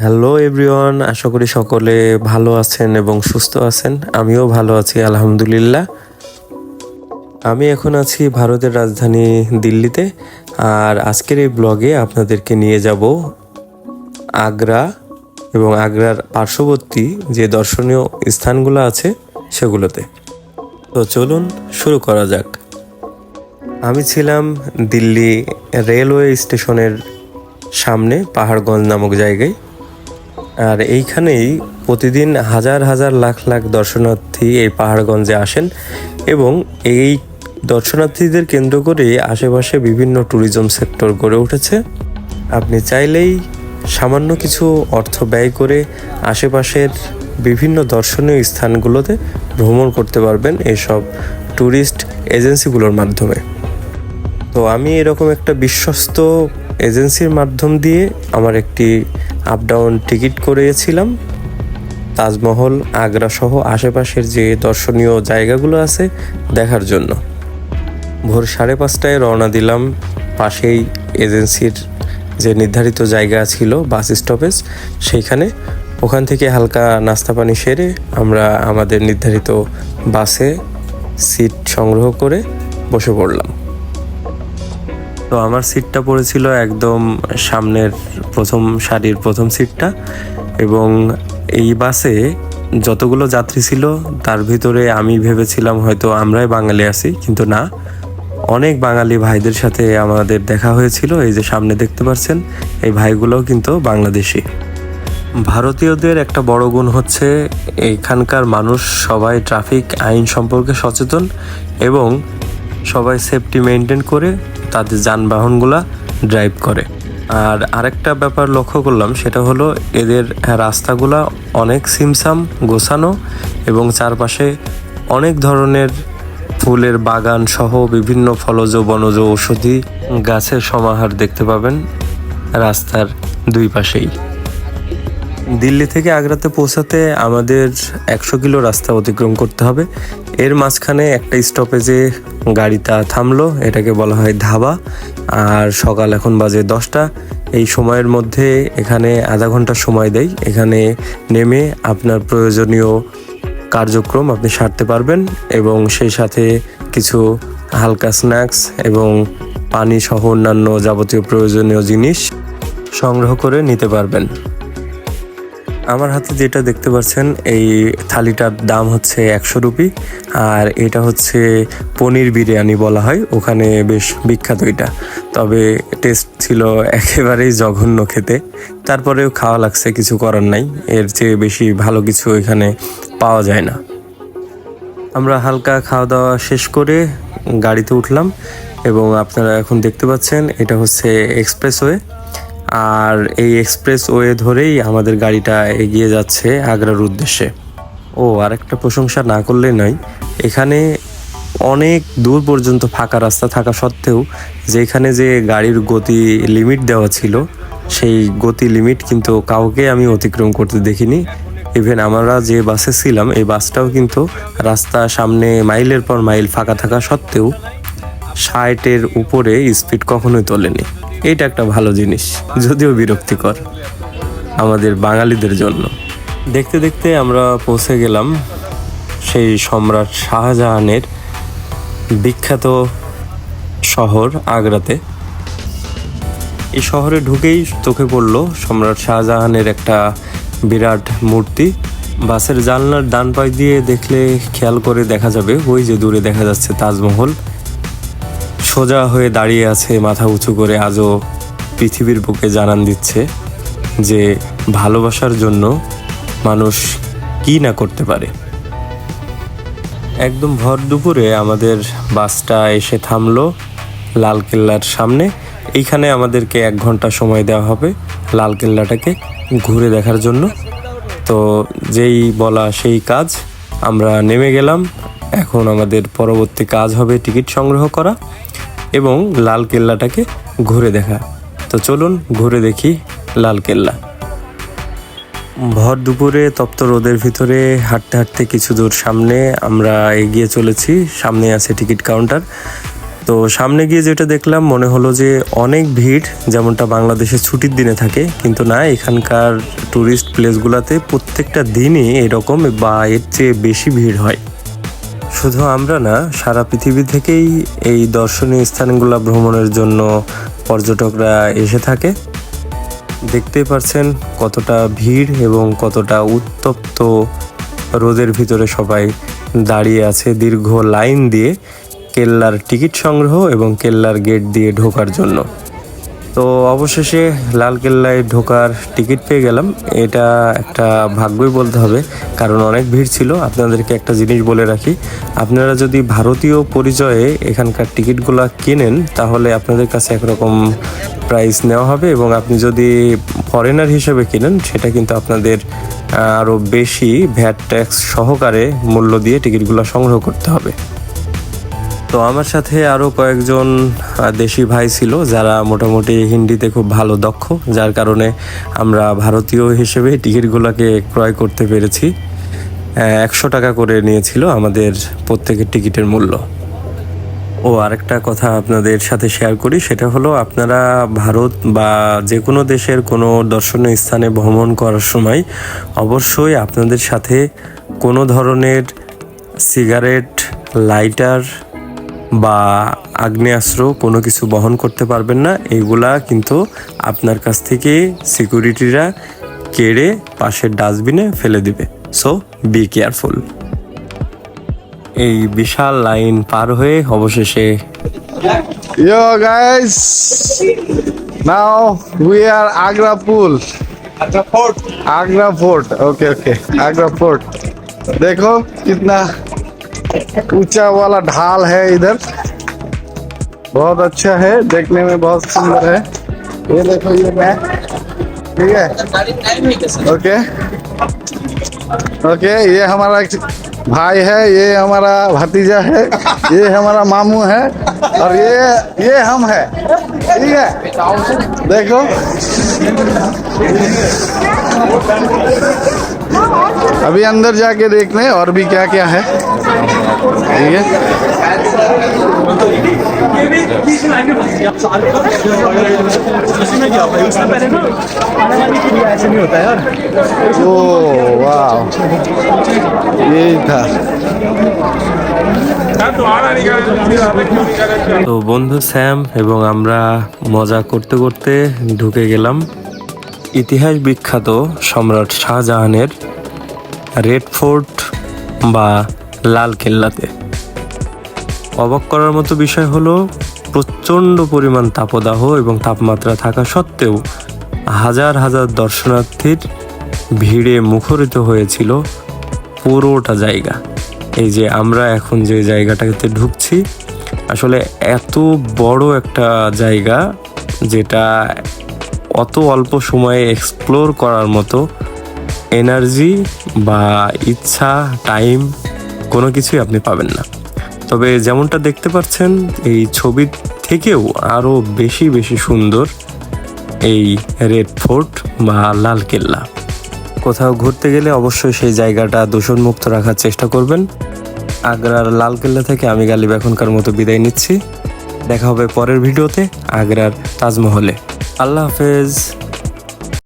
Hello everyone আশা করি সকলে ভালো আছেন এবং সুস্থ আছেন। আমিও ভালো আছি, আলহামদুলিল্লাহ। আমি এখন আছি ভারতের রাজধানী দিল্লিতে, আর আজকের এই ব্লগে আপনাদেরকে নিয়ে যাব আগ্রা এবং আগ্রার পার্শ্ববর্তী যে দর্শনীয় স্থানগুলো আছে, সেগুলোতে। তো চলুন শুরু করা যাক। আমি ছিলাম দিল্লি রেলওয়ে স্টেশনের সামনে পাহাড়গঞ্জ নামক জায়গায়। আর এইখানেই প্রতিদিন হাজার হাজার লাখ লাখ দর্শনার্থী এই পাহাড়গঞ্জে আসেন এবং এই দর্শনার্থীদের কেন্দ্র করে আশেপাশে বিভিন্ন ট্যুরিজম সেক্টর গড়ে উঠেছে। আপনি চাইলেই সামান্য কিছু অর্থ ব্যয় করে আশেপাশের বিভিন্ন দর্শনীয় স্থানগুলোতে ভ্রমণ করতে পারবেন এইসব ট্যুরিস্ট এজেন্সিগুলোর মাধ্যমে। তো আমি এরকম একটা বিশ্বস্ত এজেন্সির মাধ্যম দিয়ে আমার একটি আপ ডাউন টিকিট করিয়েছিলাম তাজমহল, আগ্রা সহ আশেপাশের যে দর্শনীয় জায়গাগুলো আছে দেখার জন্য। ভোর সাড়ে পাঁচটায় রওনা দিলাম পাশেই এজেন্সির যে নির্ধারিত জায়গা ছিল, বাস স্টপেজ, সেইখানে। ওখান থেকে হালকা নাস্তা পানি সেরে আমরা আমাদের নির্ধারিত বাসে সিট সংগ্রহ করে বসে পড়লাম। তো আমার সিটটা পড়েছিল একদম সামনের প্রথম সারির প্রথম সিটটা এবং এই বাসে যতগুলো যাত্রী ছিল, তার ভিতরে আমি ভেবেছিলাম হয়তো আমরাই বাঙালি আছি, কিন্তু না। অনেক বাঙালি ভাইদের সাথে আমাদের দেখা হয়েছিল, এই যে সামনে দেখতে পাচ্ছেন, এই ভাইগুলোও কিন্তু বাংলাদেশি। ভারতীয়দের একটা বড় গুণ হচ্ছে, এখানকার মানুষ সবাই ট্রাফিক আইন সম্পর্কে সচেতন এবং সবাই সেফটি মেনটেন করে তাদের যানবাহনগুলা ড্রাইভ করে। আর আরেকটা ব্যাপার লক্ষ্য করলাম, সেটা হলো এদের রাস্তাগুলা অনেক সিমসাম গোছানো এবং চারপাশে অনেক ধরনের ফুলের বাগান সহ বিভিন্ন ফলজ, বনজ ঔষধি গাছের সমাহার দেখতে পাবেন রাস্তার দুই পাশেই। দিল্লি থেকে আগ্রাতে পৌঁছাতে আমাদের একশো কিলো রাস্তা অতিক্রম করতে হবে। এর মাঝখানে একটা স্টপেজে গাড়িটা থামলো, এটাকে বলা হয় ধাবা। আর সকাল এখন বাজে দশটা। এই সময়ের মধ্যে এখানে আধা ঘণ্টা সময় দেয়। এখানে নেমে আপনার প্রয়োজনীয় কার্যক্রম আপনি সারতে পারবেন এবং সেই সাথে কিছু হালকা স্ন্যাক্স এবং পানি সহ অন্যান্য যাবতীয় প্রয়োজনীয় জিনিস সংগ্রহ করে নিতে পারবেন। আমার হাতে যেটা দেখতে পাচ্ছেন, এই থালিটার দাম হচ্ছে একশো রুপি, আর এটা হচ্ছে পনির বিরিয়ানি বলা হয়, ওখানে বেশ বিখ্যাত এটা। তবে টেস্ট ছিল একেবারেই জঘন্য খেতে। তারপরেও খাওয়া লাগছে, কিছু করার নাই, এর চেয়ে বেশি ভালো কিছু এখানে পাওয়া যায় না। আমরা হালকা খাওয়া দাওয়া শেষ করে গাড়িতে উঠলাম, এবং আপনারা এখন দেখতে পাচ্ছেন, এটা হচ্ছে এক্সপ্রেসওয়ে। আর এই এক্সপ্রেস ওয়ে ধরেই আমাদের গাড়িটা এগিয়ে যাচ্ছে আগ্রার উদ্দেশ্যে। ও আর একটা প্রশংসা না করলে নয়। এখানে অনেক দূর পর্যন্ত ফাঁকা রাস্তা থাকা সত্ত্বেও যেখানে যে গাড়ির গতি লিমিট দেওয়া ছিল, সেই গতি লিমিট কিন্তু কাউকে আমি অতিক্রম করতে দেখিনি। ইভেন আমরা যে বাসে ছিলাম, এই বাসটাও কিন্তু রাস্তা সামনে মাইলের পর মাইল ফাঁকা থাকা সত্ত্বেও ষাটের উপরে স্পিড কখনোই তোলেনি। এটা একটা ভালো জিনিস, যদিও বিরক্তিকর, আমাদের বাঙালিদের জন্য। দেখতে দেখতে আমরা পৌঁছে গেলাম সেই সম্রাট শাহজাহানের বিখ্যাত শহর আগ্রাতে। এই শহরে ঢুকেই চোখে পড়ল সম্রাট শাহজাহানের একটা বিরাট মূর্তি। বাসের জানলার ডান পাশ দিয়ে দেখলে খেয়াল করে দেখা যাবে, ওই যে দূরে দেখা যাচ্ছে তাজমহল। সোজা হয়ে দাঁড়িয়ে আছে, মাথা উঁচু করে আজও পৃথিবীর বুকে জানান দিচ্ছে যে ভালোবাসার জন্য মানুষ কি না করতে পারে। একদম ভর দুপুরে আমাদের বাসটা এসে থামলো লালকেল্লার সামনে। এইখানে আমাদেরকে এক ঘণ্টা সময় দেওয়া হবে লালকেল্লাটাকে ঘুরে দেখার জন্য। তো যেই বলা সেই কাজ, আমরা নেমে গেলাম। এখন আমাদের পরবর্তী কাজ হবে টিকিট সংগ্রহ করা। এবং লাল কেল্লাটাকে ঘুরে দেখা। তো চলুন ঘুরে দেখি লাল কেল্লা। ভর দুপুরে তপ্ত রোদের ভিতরে হাঁটতে হাঁটতে কিছু দূর সামনে আমরা এগিয়ে চলেছি। সামনে আছে টিকিট কাউন্টার। তো সামনে গিয়ে যেটা দেখলাম, মনে হলো যে অনেক ভিড়, যেমনটা বাংলাদেশে ছুটির দিনে থাকে। কিন্তু না, এখানকার ট্যুরিস্ট প্লেসগুলোতে প্রত্যেকটা দিনই এরকম বা এর চেয়ে বেশি ভিড় হয়। শুধু আমরা না, সারা পৃথিবী থেকেই এই দর্শনীয় স্থানগুলো ভ্রমণের জন্য পর্যটকরা এসে থাকে। দেখতেই পারছেন কতটা ভিড় এবং কতটা উত্তপ্ত রোদের ভিতরে সবাই দাঁড়িয়ে আছে দীর্ঘ লাইন দিয়ে কেল্লার টিকিট সংগ্রহ এবং কেল্লার গেট দিয়ে ঢোকার জন্য। তো অবশেষে লাল কেল্লায় ঢোকার টিকিট পেয়ে গেলাম। এটা একটা ভাগ্যই বলতে হবে, কারণ অনেক ভিড় ছিল। আপনাদেরকে একটা জিনিস বলে রাখি, আপনারা যদি ভারতীয় পরিচয়ে এখানকার টিকিটগুলো কেনেন, তাহলে আপনাদের কাছে একরকম প্রাইস নেওয়া হবে এবং আপনি যদি ফরেনার হিসেবে কেনেন, সেটা কিন্তু আপনাদের আরও বেশি ভ্যাট ট্যাক্স সহকারে মূল্য দিয়ে টিকিটগুলো সংগ্রহ করতে হবে। তো আমার সাথে আরও কয়েকজন দেশি ভাই ছিল যারা মোটামুটি হিন্দিতে খুব ভালো দক্ষ, যার কারণে আমরা ভারতীয় হিসেবে টিকিটগুলোকে ক্রয় করতে পেরেছি। একশো টাকা করে নিয়েছিল আমাদের প্রত্যেকের টিকিটের মূল্য। ও আরেকটা কথা আপনাদের সাথে শেয়ার করি, সেটা হলো আপনারা ভারত বা যে কোনো দেশের কোনো দর্শনীয় স্থানে ভ্রমণ করার সময় অবশ্যই আপনাদের সাথে কোনো ধরনের সিগারেট লাইটার বা আগ্নেয়াস্ত্র কোনো কিছু বহন করতে পারবেন না এগুলা কিন্তু আপনার কাছ থেকে সিকিউরিটিরা কেড়ে পাশের ডাস্টবিনে ফেলে দিবে সো বি কেয়ারফুল এই বিশাল লাইন পার হয়ে অবশেষে Yo guys, now we are Agra Pool. Agra Fort. Agra Fort. Okay, okay. Agra Fort. देखो कितना ऊँचा वाला ढाल है इधर। बहुत अच्छा है, देखने में बहुत सुंदर है। ये देखो, ये मैप ठीक है? ओके। ओके, ये हमारा भाई है, ये हमारा भतीजा है, ये हमारा मामू है, और ये ये हम है। ठीक है? देखो। अभी अंदर जाके देख लें और भी क्या क्या है ठीक है ओ वाह यही था তো বন্ধু স্যাম এবং আমরা মজা করতে করতে ঢুকে গেলাম ইতিহাস বিখ্যাত সম্রাট শাহজাহানের রেড ফোর্ট বা লাল কেল্লাতে। অবাক করার মতো বিষয় হলো, প্রচণ্ড পরিমাণ তাপদাহ এবং তাপমাত্রা থাকা সত্ত্বেও হাজার হাজার দর্শনার্থীর ভিড়ে মুখরিত হয়েছিল পুরোটা জায়গা। এই যে আমরা এখন যে জায়গাটাতে ঢুকছি, আসলে এত বড় একটা জায়গা যেটা অত অল্প সময়ে এক্সপ্লোর করার মতো এনার্জি বা ইচ্ছা টাইম কোনো কিছুই আপনি পাবেন না। তবে যেমনটা দেখতে পাচ্ছেন, এই ছবি থেকেও আরও বেশি বেশি সুন্দর এই রেড ফোর্ট বা লাল কেল্লা। কোথাও ঘুরতে গেলে অবশ্যই সেই জায়গাটা দূষণমুক্ত রাখার চেষ্টা করবেন। আগ্রার লাল কেল্লা থেকে আমি গালিব এখনকার মতো বিদায় নিচ্ছি। দেখা হবে পরের ভিডিওতে আগ্রার তাজমহলে। আল্লাহ হাফেজ।